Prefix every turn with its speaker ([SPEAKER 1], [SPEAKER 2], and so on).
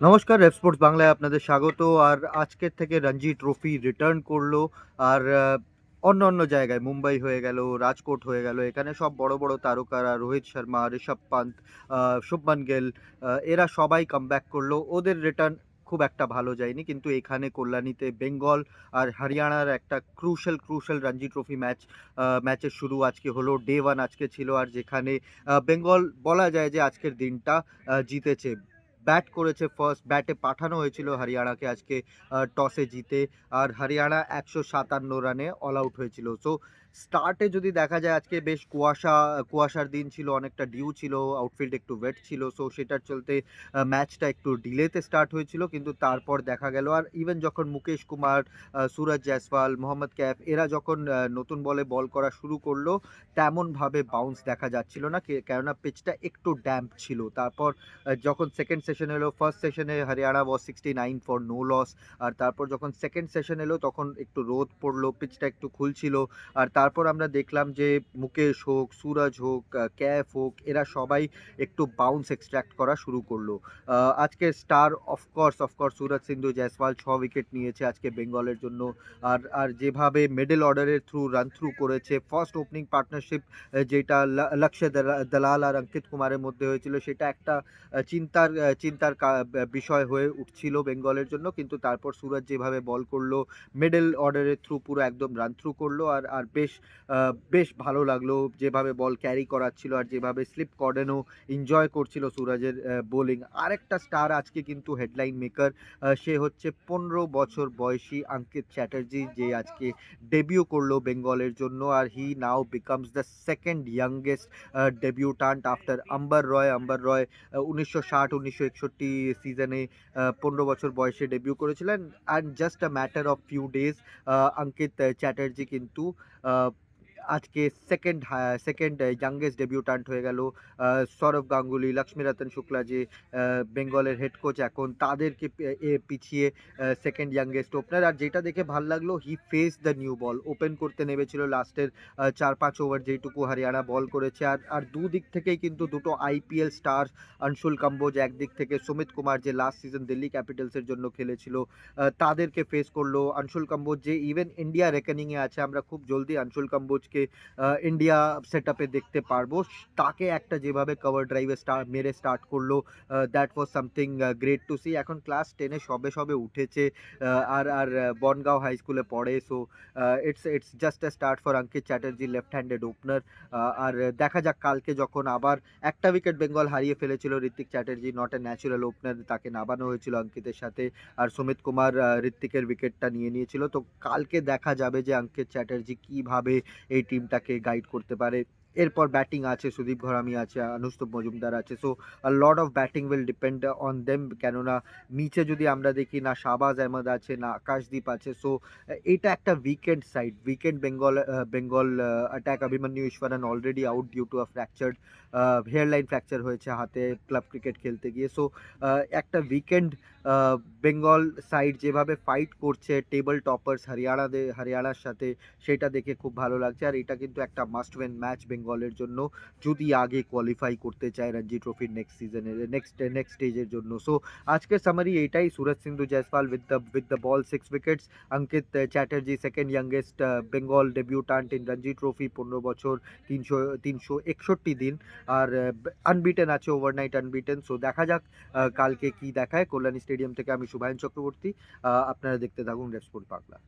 [SPEAKER 1] নমস্কার রেফ স্পোর্টস বাংলায় আপনাদের স্বাগত। আর আজকের থেকে রঞ্জি ট্রফি রিটার্ন করল। আর অন্য অন্য জায়গায়, মুম্বাই হয়ে গেল, রাজকোট হয়ে গেল, এখানে সব বড় বড় তারকারা, রোহিত শর্মা, ঋষভ পান্ত শুভমান গিল এরা সবাই কামব্যাক করল। ওদের রিটার্ন খুব একটা ভালো যায়নি, কিন্তু এখানে কল্যাণীতে বেঙ্গল আর হরিয়ানার একটা crucial crucial Ranji trophy match ম্যাচের শুরু আজকে হলো ডে ওয়ান আজকে ছিল। আর যেখানে বেঙ্গল বলা যায় যে আজকের দিনটা জিতেছে। ব্যাট করেছে ফার্স্ট ব্যাটে পাঠানো হয়েছিল হরিয়ানাকে আজকে টসে জিতে। আর হরিয়ানা একশো সাতান্ন রানে অল আউট হয়েছিল। সো স্টার্টে যদি দেখা যায় আজকে বেশ কুয়াশা, কুয়াশার দিন ছিল, অনেকটা ডিউ ছিল আউটফিল্ড একটু ওয়েট ছিল সো সেটার চলতে ম্যাচটা একটু ডিলেতে স্টার্ট হয়েছিল, কিন্তু তারপর দেখা গেল। আর ইভেন যখন মুকেশ কুমার সুরজ জয়সওয়াল, মোহাম্মদ ক্যাফ, এরা যখন নতুন বলে বল করা শুরু করল, তেমনভাবে বাউন্স দেখা যাচ্ছিল না কেননা পিচটা একটু ড্যাম্প ছিল। তারপর যখন সেকেন্ড সেশন এলো ফার্স্ট সেশনে Haryana was sixty nine for no loss আর তারপর যখন সেকেন্ড সেশন এলো, তখন একটু রোদ পড়ল পিচটা একটু খুলছিল, আর তারপর আমরা দেখলাম যে মুকেশ হোক, সুরজ হোক ক্যাফ হোক, এরা সবাই একটু বাউন্স এক্সট্র্যাক্ট করা শুরু করল। আজকে star of course of course Suraj Sindhu, Jaiswal ছ উইকেট নিয়েছে আজকে বেঙ্গলের জন্য। আর আর যেভাবে মিডল অর্ডারের থ্রু রান থ্রু করেছে ফার্স্ট ওপেনিং পার্টনারশিপ যেটা লক্ষ্য দলা- দলাল আর অঙ্কিত কুমারের মধ্যে হয়েছিল, সেটা একটা চিন্তার চিন্তার বিষয় হয়ে উঠছিল বেঙ্গলের জন্য। কিন্তু তারপর সুরজ যেভাবে বল করল মিডল অর্ডারের থ্রু পুরো একদম রান থ্রু করল। আর আর বেশ আহ, বেশ ভালো লাগল। যেভাবে বল ক্যারি করাচ্ছিল আর যেভাবে স্লিপ কর্ডেনও এনজয় করছিল সুরজের বোলিং আরেকটা স্টার আজকে কিন্তু হেডলাইন মেকার সে হচ্ছে পনেরো বছর বয়সী অঙ্কিত চ্যাটার্জি যে আজকে ডেবিউ করল বেঙ্গলের জন্য। আর he now becomes the second youngest debutant after Ambar Roy Ambar Roy উনিশশো ষাট উনিশশো একষট্টি সিজনে পনেরো বছর বয়সে ডেবিউ করেছিলেন। And just a matter of few days Ankit Chatterjee কিন্তু আজকে সেকেন্ড সেকেন্ড ইয়াংগেস্ট ডেবিউটান্ট হয়ে গেল। সৌরভ গাঙ্গুলি, লক্ষ্মীরতন শুক্লা যে বেঙ্গলের হেড কোচ এখন, তাদেরকে পিছিয়ে সেকেন্ড ইয়াংগেস্ট ওপেনার আর যেটা দেখে ভালো লাগল he face the new ball open করতে নেমেছিল লাস্টের চার পাঁচ ওভার যেটুকু হরিয়ানা বল করেছে। আর আর দুদিক থেকেই কিন্তু দুটো আইপিএল স্টার আনশুল কাম্বোজ, একদিক থেকে সুমিত কুমার যে লাস্ট সিজন দিল্লি ক্যাপিটালসের জন্য খেলেছিল তাদেরকে ফেস করল আনশুল কাম্বোজ যে ইভেন ইন্ডিয়া রেকনিংয়ে আছে। আমরা খুব জলদি আনশুল কাম্বোজকে ইন্ডিয়া সেটআপে দেখতে পারব। তাকে একটা যেভাবে কভার ড্রাইভে স্টার মেরে স্টার্ট করল that was something great to see এখন ক্লাস টেনে সবে সবে উঠেছে আর আর বনগাঁও হাই স্কুলে পড়ে। So it's it's just a start for Ankit Chatterjee left handed opener আর দেখা যাক কালকে যখন আবার একটা উইকেট বেঙ্গল হারিয়ে ফেলেছিল Ritwik Chatterjee not a natural opener তাকে নামানো হয়েছিল অঙ্কিতের সাথে। আর সুমিত কুমার ঋত্বিকের উইকেটটা নিয়ে নিয়েছিল। তো কালকে দেখা যাবে যে অঙ্কিত চ্যাটার্জি কীভাবে এই টিমটাকে গাইড করতে পারে। এরপর ব্যাটিং আছে, সুদীপ ঘরামি আছে, অনুস্তব মজুমদার আছে so lot of batting will depend on them কেননা নিচে যদি আমরা দেখি না শাহবাজ আহমদ আছে, না আকাশদীপ আছে সো এটা একটা weakened side weakened Bengal Bengal attack Abhimanyu Easwaran already out due to a fractured hairline fracture হয়েছে হাতে ক্লাব ক্রিকেট খেলতে গিয়ে সো একটা উইকেন্ড বেঙ্গল সাইড যেভাবে ফাইট করছে টেবল টপার্স হরিয়ানাদের, হরিয়ানার সাথে, সেটা দেখে খুব ভালো লাগছে, আর এটা কিন্তু একটা মাস্ট উইন ম্যাচ বেঙ্গলের জন্য যদি আগে কোয়ালিফাই করতে চায় রঞ্জি ট্রফির নেক্সট সিজনের নেক্সট নেক্সট স্টেজের জন্য। সো আজকের সামারি এইটাই। Suraj Sindhu, Jaiswal with the with the ball six wickets Ankit Chatterjee second youngest Bengal debutant in Ranji trophy পনেরো বছর, তিনশো তিনশো একষট্টি দিন। আর আনবিটেন আছে ওভারনাইট আনবিটেন সো দেখা যাক কালকে কি দেখায়। কল্যাণী স্টেডিয়াম থেকে আমি শুভায়ন চক্রবর্তী। আপনারা দেখতে থাকুন রেসপোর্ট বাংলা।